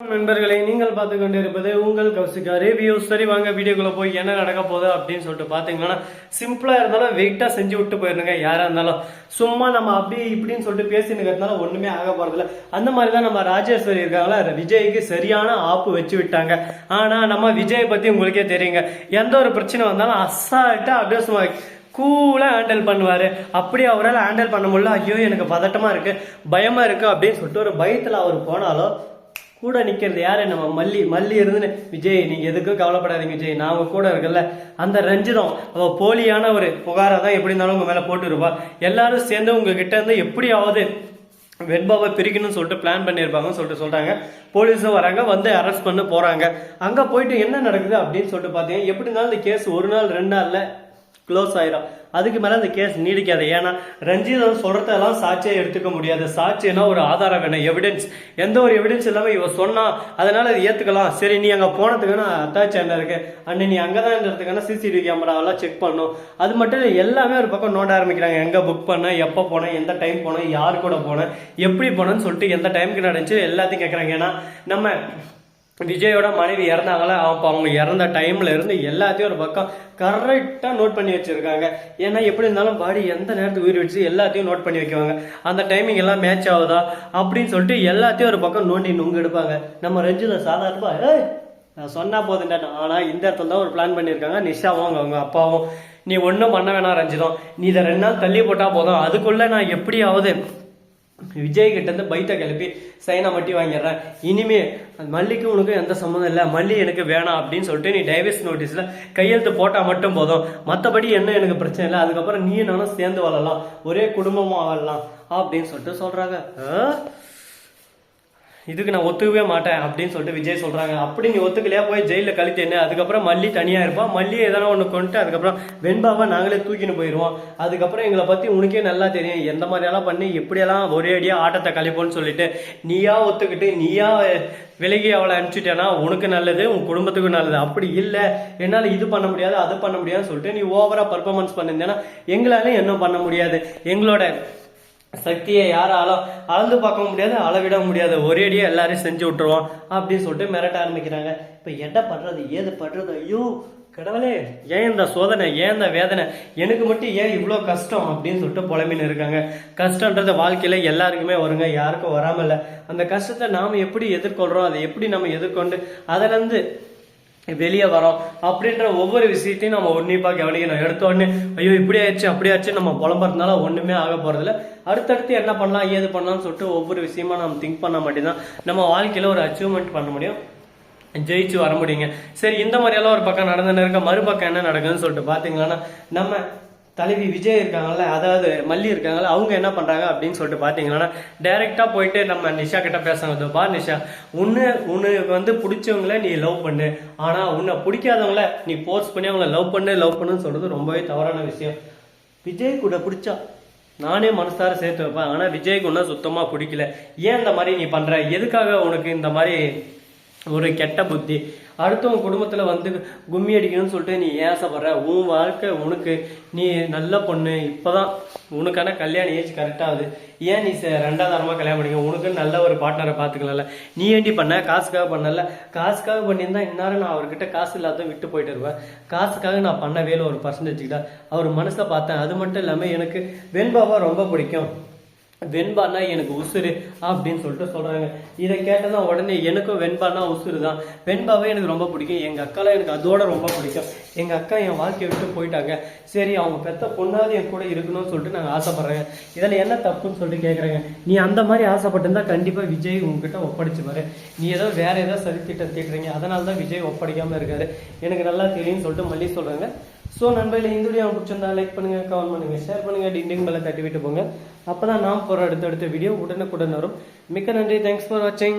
நண்பர்களை நீங்கள் பார்த்து கொண்டிருப்பது உங்கள் கௌசிகா ரிவ்யூ சரி வாங்க வீடியோக்குள்ள போய் என்ன நடக்க போகுது அப்படின்னு சொல்லிட்டு பாத்தீங்கன்னா சிம்பிளா இருந்தாலும் வெயிட்டா செஞ்சு விட்டு போயிருங்க யாரா இருந்தாலும். சும்மா நம்ம அப்படி இப்படின்னு சொல்லிட்டு பேசிட்டு இருக்கிறதுனால ஒண்ணுமே ஆக போகிறதில்ல அந்த மாதிரி தான் நம்ம ராஜேஸ்வரி இருக்காங்களா? விஜய்க்கு சரியான ஆப்பு வச்சு விட்டாங்க. ஆனா நம்ம விஜய் பத்தி உங்களுக்கே தெரியுங்க. எந்த ஒரு பிரச்சனை வந்தாலும் அசால்ட்டா அப்படியே சும்மா கூலாக ஹேண்டில் பண்ணுவார். அப்படியே அவரால் ஹேண்டில் பண்ண முடியல. ஐயோ எனக்கு பதட்டமாக இருக்குது பயமாக இருக்குது அப்படின்னு சொல்லிட்டு ஒரு பயத்தில் அவர் போனாலும் கூட நிக்கிறது யாரு? நம்ம மல்லி. மல்லி இருந்துன்னு விஜய் நீங்க எதுக்கும் கவலைப்படாதீங்க விஜய். நான் உங்க கூட இருக்கல அந்த ரஞ்சிதம் அவ போலியான ஒரு புகாரை தான் எப்படி இருந்தாலும் உங்க மேல போட்டு இருப்பா எல்லாரும் சேர்ந்து உங்ககிட்ட இருந்து எப்படியாவது வெண்பாவை பிரிக்கணும்னு சொல்லிட்டு பிளான் பண்ணியிருப்பாங்கன்னு சொல்லிட்டு சொல்றாங்க. போலீஸும் வராங்க வந்து அரெஸ்ட் பண்ண போறாங்க. அங்க போயிட்டு என்ன நடக்குது அப்படின்னு சொல்லிட்டு பார்த்தீங்கன்னா எப்படி இருந்தாலும் இந்த கேஸ் ஒரு நாள் ரெண்டு நாள்ல க்ளோஸ் ஆயிரும். அதுக்கு மேலே அந்த கேஸ் நீடிக்காது. ஏன்னா ரஞ்சிதம் சொல்கிறதெல்லாம் சாட்சியாக எடுத்துக்க முடியாது. சாட்சினா ஒரு ஆதாரம் வேணும் எவிடன்ஸ் எந்த ஒரு எவிடன்ஸ் இல்லாமல் இவன் சொன்னால் அதனால் அது ஏற்றுக்கலாம் சரி நீ அங்கே போனதுக்கான அட்டாச் என்ன இருக்கு. அண்ட் நீ அங்கே தான் இருந்ததுக்கான சிசிடிவி கேமராவெல்லாம் செக் பண்ணும். அது மட்டும் இல்லை எல்லாமே ஒரு பக்கம் நோண்ட ஆரம்பிக்கிறாங்க. எங்கே புக் பண்ண எப்போ போனேன் எந்த டைம் போனேன் யார் கூட போனேன் எப்படி போனேன்னு சொல்லிட்டு எந்த டைமுக்கு நடந்துச்சு எல்லாத்தையும் கேட்குறாங்க ஏன்னா நம்ம விஜயோட மனைவி இறந்தாங்களா? அப்போ அவங்க இறந்த டைம்ல இருந்து எல்லாத்தையும் ஒரு பக்கம் கரெக்டாக நோட் பண்ணி வச்சுருக்காங்க. ஏன்னா எப்படி இருந்தாலும் பாடி எந்த நேரத்துக்கு உயிர் வச்சு எல்லாத்தையும் நோட் பண்ணி வைக்குவாங்க. அந்த டைமிங் எல்லாம் மேட்ச் ஆகுதா? அப்படின்னு சொல்லிட்டு எல்லாத்தையும் ஒரு பக்கம் நோண்டி நுங்கு எடுப்பாங்க. நம்ம ரஞ்சித சாதாரணமா நான் சொன்னால் போதுண்டா. ஆனால் இந்த இடத்துல தான் ஒரு பிளான் பண்ணியிருக்காங்க. நிஷாவும் அவங்க அவங்க அப்பாவும். நீ ஒன்றும் பண்ண வேணாம் ரஞ்சிதம் நீ இதை ரெண்டு நாள் தள்ளி போட்டால் போதும். அதுக்குள்ளே நான் எப்படியாவது விஜய் கிட்ட இருந்து பைத்தை கிளப்பி சைனா மட்டி வாங்கிடுறேன். இனிமே மல்லிக்கும் மல்லிக்கு உனக்கு எந்த சம்மந்தம் இல்லை. மல்லி எனக்கு வேணாம் அப்படின்னு சொல்லிட்டு நீ டைவர்ஸ் நோட்டீஸில் கையெழுத்து போட்டால் மட்டும் போதும். மற்றபடி என்ன எனக்கு பிரச்சனை இல்லை. அதுக்கப்புறம் நீ நானும் சேர்ந்து வாழலாம். ஒரே குடும்பமாக வாழலாம் அப்படின்னு சொல்லிட்டு சொல்கிறாங்க இதுக்கு நான் ஒத்துக்கவே மாட்டேன் அப்படின்னு சொல்லிட்டு விஜய் சொல்கிறாங்க அப்படி நீ ஒத்துக்கலையா? போய் ஜெயிலில் கழித்து என்ன? அதுக்கப்புறம் மல்லி தனியாக இருப்பா. மல்லி எதனா ஒன்று கொண்டுட்டு அதுக்கப்புறம் வெண்பாவை நாங்களே தூக்கின்னு போயிடுவோம் அதுக்கப்புறம் எங்களை பற்றி உனக்கே நல்லா தெரியும். எந்த மாதிரியெல்லாம் பண்ணி? எப்படியெல்லாம் ஒரே அடியாக ஆட்டத்தை கழிப்போன்னு சொல்லிட்டு நீயா ஒத்துக்கிட்டு நீயா விலகி அவளை அனுப்பிச்சிட்டேன்னா உனக்கு நல்லது உன் குடும்பத்துக்கும் நல்லது. அப்படி இல்லை. என்னால் இது பண்ண முடியாது அது பண்ண முடியாதுன்னு சொல்லிட்டு நீ ஓவராக பர்ஃபார்மன்ஸ் பண்ணியிருந்தேன்னா எங்களாலையும் என்ன பண்ண முடியாது. எங்களோட சக்தியை யாராலும் அளந்து பார்க்க முடியாது அளவிட முடியாது. ஒரேடியாக எல்லாரையும் செஞ்சு விட்டுருவோம் அப்படின்னு சொல்லிட்டு மிரட்ட ஆரம்பிக்கிறாங்க. இப்போ என்ன பண்ணுறது ஏது பண்ணுறது ஐயோ கடவுளே ஏன் இந்த சோதனை? ஏன் இந்த வேதனை? எனக்கு மட்டும் ஏன் இவ்வளோ கஷ்டம்? அப்படின்னு சொல்லிட்டு புலம்பின்னு இருக்காங்க. கஷ்டன்றது வாழ்க்கையில் எல்லாருக்குமே வருங்க. யாருக்கும் வராமல் இல்லை. அந்த கஷ்டத்தை நாம் எப்படி எதிர்கொள்கிறோம் அதை எப்படி நம்ம எதிர்கொண்டு அதிலேருந்து வெளியே வரோம். அப்படின்ற ஒவ்வொரு விஷயத்தையும் நம்ம உன்னிப்பாக கவனிக்கணும். எடுத்த உடனே ஐயோ இப்படி ஆயிடுச்சு அப்படி ஆச்சு நம்ம புலம்புறதுனால ஒன்றுமே ஆக போகிறதில்ல அடுத்தடுத்து என்ன பண்ணலாம் ஏது பண்ணலாம்னு சொல்லிட்டு ஒவ்வொரு விஷயமா நம்ம திங்க் பண்ண மட்டும்தான் நம்ம வாழ்க்கையில் ஒரு அச்சீவ்மெண்ட் பண்ண முடியும். ஜெயிச்சு வர முடியுங்க. சரி இந்த மாதிரியெல்லாம் ஒரு பக்கம் நடந்துன்னு இருக்க மறுபக்கம் என்ன நடக்குதுன்னு சொல்லிட்டு பார்த்தீங்கன்னா நம்ம தலைவி விஜய் இருக்காங்கல்ல அதாவது மல்லி இருக்காங்கல்ல அவங்க என்ன பண்ணுறாங்க அப்படின்னு சொல்லிட்டு பார்த்தீங்கன்னா டைரெக்டாக போயிட்டு நம்ம நிஷா கிட்ட பேசுறாங்க. பா பார் நிஷா உன்னு உனக்கு வந்து பிடிச்சவங்கள நீ லவ் பண்ணு. ஆனால் உன்னை பிடிக்காதவங்கள நீ ஃபோர்ஸ் பண்ணி அவங்கள லவ் பண்ணு லவ் பண்ணுன்னு சொல்கிறது ரொம்பவே தவறான விஷயம். விஜய் கூட பிடிச்சா நானே மனசார சேர்த்து வைப்பேன். ஆனால் விஜய்க்கு ஒன்றும் சுத்தமாக பிடிக்கல. ஏன் இந்த மாதிரி நீ பண்ணுற எதுக்காக உனக்கு இந்த மாதிரி ஒரு கெட்ட புத்தி. அடுத்தவங்க குடும்பத்தில் வந்து கும்மி அடிக்கணும்னு சொல்லிட்டு நீ ஏசப்படுற உன் வாழ்க்கை உனக்கு நீ நல்ல பொண்ணு. இப்போதான் உனக்கான கல்யாண ஏஜ் கரெக்டாகுது ஏன் நீ ச- ரெண்டாவது தரமா கல்யாணம் பண்ணிக்க? உனக்கு நல்ல ஒரு பார்ட்னரை பார்த்துக்கலாம்ல. நீ ஏண்டி பண்ண? காசுக்காக பண்ணல. காசுக்காக பண்ணியிருந்தா இந்நேரம் நான் அவர்கிட்ட காசு இல்லாத விட்டு போயிட்டு இருப்பேன். காசுக்காக நான் பண்ண வேலை ஒரு பர்சன்டேஜ் கிட்ட. அவர் மனசை பார்த்தேன். அது மட்டும் இல்லாமல் எனக்கு வெண்பாவா ரொம்ப பிடிக்கும். வெண்பானா எனக்கு உசுரு அப்படின்னு சொல்லிட்டு சொல்கிறாங்க இதை கேட்டதான் உடனே எனக்கும் வெண்பானா உசுரு தான் வெண்பாவே எனக்கு ரொம்ப பிடிக்கும். எங்கள் அக்காலாம் எனக்கு அதோட ரொம்ப பிடிக்கும். எங்கள் அக்கா என் வாழ்க்கையை விட்டு போயிட்டாங்க. சரி அவங்க பெத்த பொண்ணாவது என் கூட இருக்கணும்னு சொல்லிட்டு நாங்கள் ஆசைப்படுறேங்க. இதில் என்ன தப்புன்னு சொல்லிட்டு கேட்குறாங்க நீ அந்த மாதிரி ஆசைப்பட்டிருந்தா கண்டிப்பாக விஜய் உங்ககிட்ட ஒப்படைச்சுப்பாரு. நீ ஏதோ வேற ஏதோ சதித்திட்டம் தீட்டுறீங்க அதனால தான் விஜய் ஒப்படைக்காமல் இருக்காரு. எனக்கு நல்லா தெரியும்னு சொல்லிட்டு மல்லி சொல்கிறாங்க ஸோ நண்பர்களே இந்த வீடியோ பிடிச்சிருந்தா லைக் பண்ணுங்கள் கமெண்ட் பண்ணுங்கள் ஷேர் பண்ணுங்க டிண்டிங் மேலே தட்டி விட்டு போங்க அப்போ தான் நாம் போகிற அடுத்தடுத்த வீடியோ உடனுக்குடன் வரும். மிக்க நன்றி. தேங்க்ஸ் ஃபார் வாட்சிங்